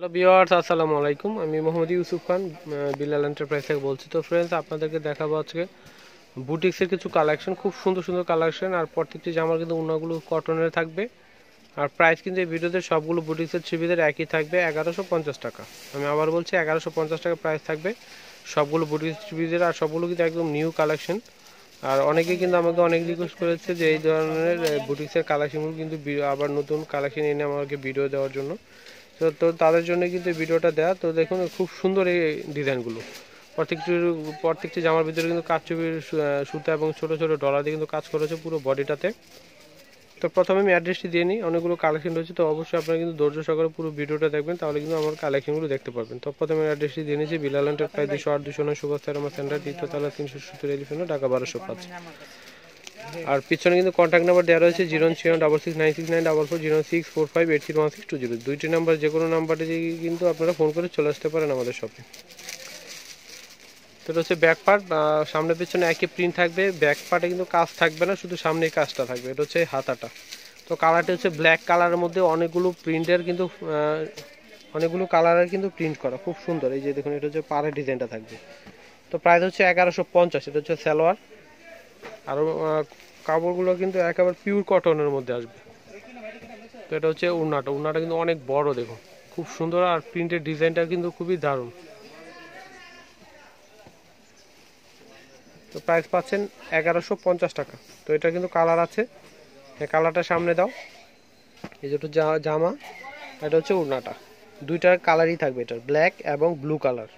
Hello বিওয়ার্স আসসালামু আলাইকুম। আমি মোহাম্মদ ইউসুফ খান বিলাল এন্টারপ্রাইজ থেকে বলছি। তো ফ্রেন্ডস আপনাদেরকে দেখাবো আজকে বুটিক্সের কিছু কালেকশন খুব সুন্দর সুন্দর কালেকশন আর প্রত্যেকটি জামার কিন্তু উন্নাগুলো কটনের থাকবে। আর প্রাইস কিন্তু এই ভিডিওতে সবগুলো বুটিক্সের ছবিদের একই থাকবে, এগারোশো পঞ্চাশ টাকা। আমি আবার বলছি, এগারোশো পঞ্চাশ টাকা প্রাইস থাকবে সবগুলো বুটিক্স ছবিদের, আর সবগুলো কিন্তু একদম নিউ কালেকশন আর অনেকেই কিন্তু আমাকে অনেক রিকোয়েস্ট করেছে যে এই ধরনের বুটিক্সের কালেকশনগুলো কিন্তু আবার নতুন কালেকশন এনে আমাকে ভিডিও দেওয়ার জন্য। তো তো তাদের জন্য কিন্তু ভিডিওটা দেওয়া তো দেখুন, খুব সুন্দর এই ডিজাইনগুলো। প্রত্যেকটি প্রত্যেকটি জামার ভিতরে কিন্তু কাঠচুপির সুতা এবং ছোট ছোট ডলার দিয়ে কিন্তু কাজ করেছে পুরো বডিটাতে। তো প্রথমে আমি অ্যাড্রেসটি দিয়ে নিই। অনেকগুলো কালেকশন রয়েছে, তো অবশ্যই আপনারা কিন্তু ধৈর্য সহকারে পুরো ভিডিওটা দেখবেন, তাহলে কিন্তু আমার কালেকশনগুলো দেখতে পারবেন। তো প্রথমে অ্যাড্রেসটি দিয়ে নিয়েছি, বিলাল এন্টারপ্রাইজ দুশো আট, দুশো নয়, সুভাষ সেন্টার দ্বিতীয়তলা তিনশো সত্তর, এলিফেন্ট, ঢাকা বারোশো পাঁচ। আর পিছনে কিন্তু কন্ট্যাক্ট নাম্বার দেওয়া রয়েছে zero seven double six nine six nine double four zero six four five eight three one six two zero. দুইটি নাম্বার যে কোনো নাম্বারে কিন্তু আপনারা ফোন করে চলে আসতে পারেন আমাদের শপে তো হচ্ছে ব্যাক পার্ট সামনে পেছনে একই প্রিন্ট থাকবে। ব্যাক পার্টে কিন্তু কাজ থাকবে না, শুধু সামনেই কাজটা থাকবে। এটা হচ্ছে হাতাটা। তো কালারটা হচ্ছে ব্ল্যাক কালারের মধ্যে অনেকগুলো প্রিন্টের কিন্তু অনেকগুলো কালারের কিন্তু প্রিন্ট করা। খুব সুন্দর। এই যে দেখুন, এটা হচ্ছে পাড়ের ডিজাইনটা থাকবে। তো প্রাইস হচ্ছে এগারোশো পঞ্চাশ, এটা হচ্ছে সালোয়ার। আর কাপড়গুলো কিন্তু একেবারে পিওর কটনের মধ্যে আসবে। তো এটা হচ্ছে উন্নাটা উন্নাটা কিন্তু অনেক বড় দেখো খুব সুন্দর আর প্রিন্টের ডিজাইনটা কিন্তু খুবই দারুণ। তো প্রাইস পাচ্ছেন এগারোশো পঞ্চাশ টাকা। তো এটা কিন্তু কালার আছে। কালারটা সামনে দাও। এই যেটা জামা, এটা হচ্ছে উড়নাটা। দুইটার কালারই থাকবে এটার ব্ল্যাক এবং ব্লু কালার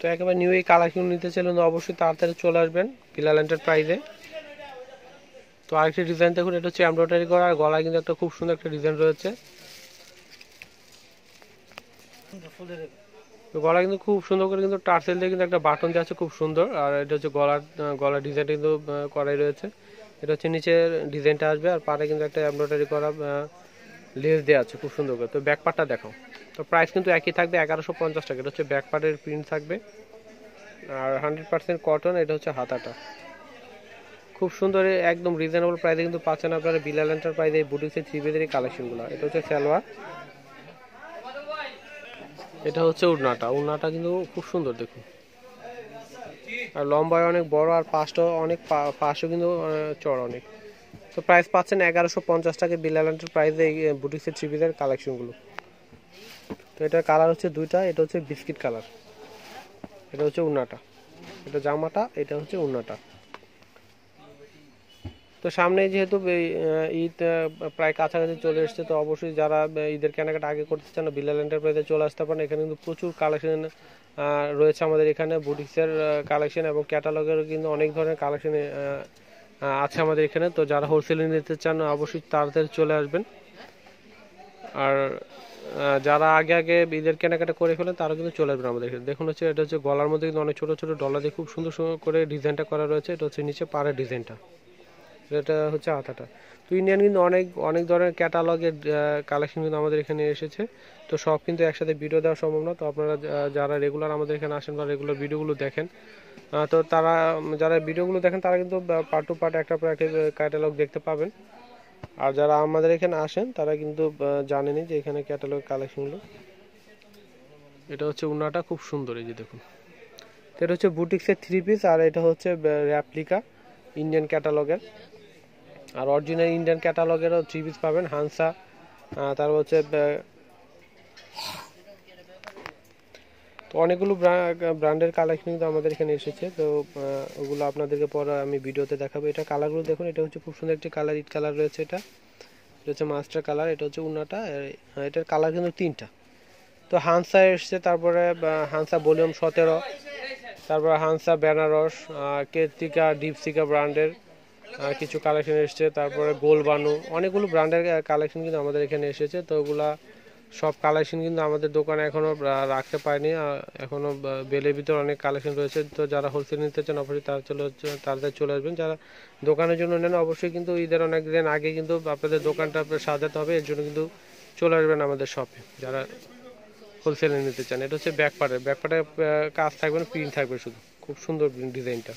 তো একেবারে নিউ এই কালেকশন নিতে চাইলে তো অবশ্যই তাড়াতাড়ি চলে আসবেন বিলাল এন্টারপ্রাইজে তো আরেকটি ডিজাইন দেখুন, এটা হচ্ছে এমব্রয়ডারি করা, আর গলায় কিন্তু একটা খুব সুন্দর একটা ডিজাইন রয়েছে। গলা কিন্তু খুব সুন্দর করে কিন্তু টার্সেল দিয়ে কিন্তু একটা বাটন দেওয়া আছে, খুব সুন্দর। আর এটা হচ্ছে গলার গলার ডিজাইনটা কিন্তু করাই রয়েছে। এটা হচ্ছে নিচের ডিজাইনটা আসবে, আর পাড়ে কিন্তু একটা এমব্রয়ডারি করা লেস দেওয়া আছে, খুব সুন্দর করে। তো ব্যাক পার্টটা দেখাও। তো প্রাইস কিন্তু একই থাকবে, এগারোশো পঞ্চাশ টাকা। এটা হচ্ছে ব্যাক পার্টের প্রিন্ট থাকবে। আর হান্ড্রেড পার্সেন্ট কটন এটা হচ্ছে হাতাটা। খুব সুন্দর, একদম রিজনেবল প্রাইসে কিন্তু পাচ্ছেন আপনারা বিলাল এন্টারপ্রাইজে এই বুটিক্সের থ্রি বেদের কালেকশনগুলো এটা হচ্ছে সালোয়ার। এটা হচ্ছে উড়নাটা। উড়নাটা কিন্তু খুব সুন্দর, দেখুন। আর লম্বায় অনেক বড় আর পাশটাও অনেক পাশও কিন্তু চড় অনেক। তো প্রাইস পাচ্ছেন এগারোশো পঞ্চাশ টাকা বিলাল এন্টারপ্রাইজে এই বুটিক্সের থ্রি কালেকশনগুলো তো এটার কালার হচ্ছে দুইটা, এটা হচ্ছে বিস্কিট কালার এটা হচ্ছে উন্নাটা, এটা জামাটা, এটা হচ্ছে উন্নাটা। তো সামনে যেহেতু ঈদ প্রায় কাছাকাছি চলে এসেছে, তো অবশ্যই যারা ঈদের কেনাকাটা আগে করতে চান বিলাল এন্টারপ্রাইজে চলে আসতে পারেন। এখানে কিন্তু প্রচুর কালেকশন রয়েছে আমাদের এখানে, বুটিক্সের কালেকশন এবং ক্যাটালগেরও কিন্তু অনেক ধরনের কালেকশন আছে আমাদের এখানে। তো যারা হোলসেলে নিতে চান, অবশ্যই তাড়াতাড়ি চলে আসবেন। আর যারা আগে আগে ঈদের কেনাকাটা করে ফেলেন, তারা কিন্তু চলে আসবেন আমাদের এখানে। দেখুন হচ্ছে, এটা হচ্ছে গলার মধ্যে কিন্তু অনেক ছোট ছোট ডলার দিয়ে খুব সুন্দর সুন্দর করে ডিজাইনটা করা রয়েছে। এটা হচ্ছে নিচে পাড়ের ডিজাইনটা। এটা হচ্ছে আতাটা তো ইন্ডিয়ান কিন্তু অনেক অনেক ধরনের ক্যাটালগের কালেকশন কিন্তু আমাদের এখানে এসেছে। তো সব কিন্তু একসাথে ভিডিও দেওয়া সম্ভব না। তো আপনারা যারা রেগুলার আমাদের এখানে আসেন বা রেগুলার ভিডিওগুলো দেখেন তো তারা, যারা ভিডিওগুলো দেখেন, তারা কিন্তু পার্ট টু পার্ট একটা পর একটা ক্যাটালগ দেখতে পাবেন। আর যারা আমাদের এখানে আসেন তারা কিন্তু জানেনি যে এখানে ক্যাটালগ কালেকশনগুলো এটা হচ্ছে উনাটা খুব সুন্দর এই যে দেখুন। এটা হচ্ছে বুটিক্সের থ্রি পিস আর এটা হচ্ছে র্যাপ্লিকা ইন্ডিয়ান ক্যাটালগের আর অরিজিনাল ইন্ডিয়ান ক্যাটালগেরও থ্রি পিস পাবেন হানসা তারপর হচ্ছে তো অনেকগুলো ব্র্যান্ডের কালেকশন কিন্তু আমাদের এখানে এসেছে। তো ওগুলো আপনাদেরকে পরে আমি ভিডিওতে দেখাবো। এটা কালারগুলো দেখুন, এটা হচ্ছে খুব সুন্দর একটি কালার ইট কালার রয়েছে এটা। এটা হচ্ছে মাস্টার কালার এটা হচ্ছে উনাটা আর এটার কালার কিন্তু তিনটা। তো হানসা এসছে, তারপরে হানসা ভলিউম সতেরো, তারপর হানসা বেনারস কেতিকা ডিপসিকা ব্র্যান্ডের কিছু কালেকশন এসেছে, তারপরে গোলবানু অনেকগুলো ব্র্যান্ডের কালেকশন কিন্তু আমাদের এখানে এসেছে। তো ওগুলা সব কালেকশন কিন্তু আমাদের দোকানে এখনও আহ, রাখতে পারিনি। আহ, এখনও আহ, বেলের ভিতর অনেক কালেকশন রয়েছে। তো যারা হোলসেল নিতে চান অবশ্যই তারা চলে তাড়াতাড়ি চলে আসবেন। যারা দোকানের জন্য নেন অবশ্যই কিন্তু ঈদের অনেক দিন আগে কিন্তু আপনাদের দোকানটা সাজাতে হবে। এর জন্য কিন্তু চলে আসবেন আমাদের শপে যারা হোলসেলে নিতে চান এটা হচ্ছে ব্যাক পার্টের ব্যাক পার্টের কাজ থাকবে না প্রিন্ট থাকবে শুধু। খুব সুন্দর ডিজাইনটা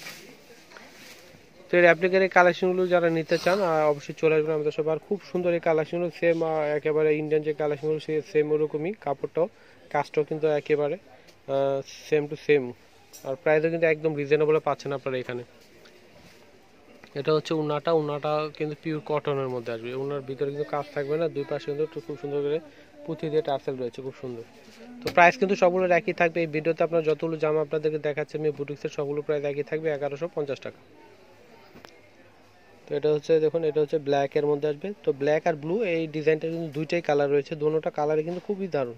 তো এর অ্যাপ্লিকের এই কালেকশনগুলো যারা নিতে চান অবশ্যই চলে আসবেন আমাদের সবার খুব সুন্দর এই কালেকশনগুলো সেম একেবারে ইন্ডিয়ান যে কালেকশনগুলো সে সেম ওরকমই, কাপড়টাও কাজটাও কিন্তু একেবারে সেম টু সেম আর প্রাইসও কিন্তু একদম রিজনেবলে পাচ্ছেন আপনারা এখানে। এটা হচ্ছে উনাটা উনাটা কিন্তু পিওর কটনের মধ্যে আসবে। উনার ভিতরে কিন্তু কাজ থাকবে না, দুই পাশে কিন্তু খুব সুন্দর করে পুঁথি দিয়ে টার্সেল রয়েছে, খুব সুন্দর। তো প্রাইস কিন্তু সবগুলো একই থাকবে। এই ভিডিওতে আপনার যতগুলো জামা আপনাদেরকে দেখাচ্ছে, আমি বুটিক্সের সবগুলো প্রাইস একই থাকবে, এগারোশো পঞ্চাশ টাকা। তো এটা হচ্ছে, দেখুন, এটা হচ্ছে ব্ল্যাক এর মধ্যে আসবে। তো ব্ল্যাক আর ব্লু এই ডিজাইনটা কিন্তু দুইটাই কালার রয়েছে। দোনোটা কালারে কিন্তু খুবই দারুণ।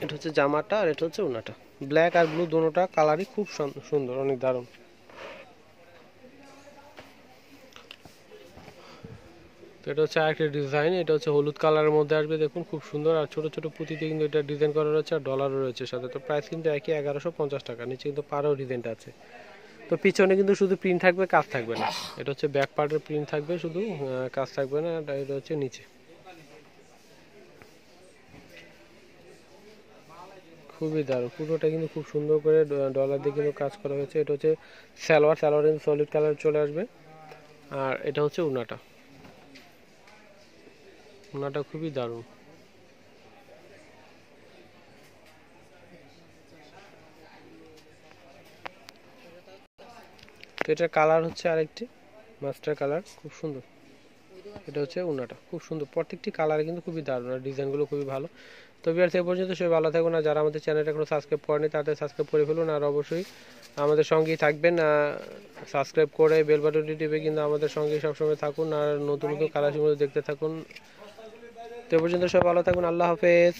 এটা হচ্ছে জামাটা আর এটা হচ্ছে উনাটা ব্ল্যাক আর ব্লু দোনোটা কালারই খুব সুন- সুন্দর, অনেক দারুণ। তো এটা হচ্ছে আরেকটা ডিজাইন এটা হচ্ছে হলুদ কালারের মধ্যে আসবে। দেখুন, খুব সুন্দর। আর ছোট ছোট পুঁতিতে কিন্তু এটা ডিজাইন করা রয়েছে আর ডলারও রয়েছে সাথে। তো প্রাইস কিন্তু একই, এগারোশো পঞ্চাশ টাকা। নিচে কিন্তু পাড়াও ডিজাইনটা আছে। তো পিছনে কিন্তু শুধু প্রিন্ট থাকবে, কাজ থাকবে না। এটা হচ্ছে ব্যাক পার্টের প্রিন্ট থাকবে শুধু কাজ থাকবে না এটা হচ্ছে নিচে। খুবই দারুণ। পুরোটা কিন্তু খুব সুন্দর করে ডলার দিয়ে কিন্তু কাজ করা হয়েছে। এটা হচ্ছে সালোয়ার স্যালোয়ার কিন্তু সলিড কালার চলে আসবে। আর এটা হচ্ছে উনাটা। উনাটা খুবই দারুণ। এটার কালার হচ্ছে আরেকটি, মাস্টার কালার, খুব সুন্দর। এটা হচ্ছে উনাটা, খুব সুন্দর। প্রত্যেকটি কালার কিন্তু খুবই দারুণ আর ডিজাইনগুলো খুবই ভালো। তো বিয়ার সে পর্যন্ত সবাই ভালো থাকবেন আর যারা আমাদের চ্যানেলটা এখনও সাবস্ক্রাইব করেনি তাদের সাবস্ক্রাইব করে ফেলুন আর অবশ্যই আমাদের সঙ্গেই থাকবেন। সাবস্ক্রাইব করে বেল বাটনটি টিপে কিন্তু আমাদের সঙ্গে সবসময় থাকুন আর নতুন নতুন কালারগুলো দেখতে থাকুন। তো পর্যন্ত সবাই ভালো থাকুন, আল্লাহ হাফেজ।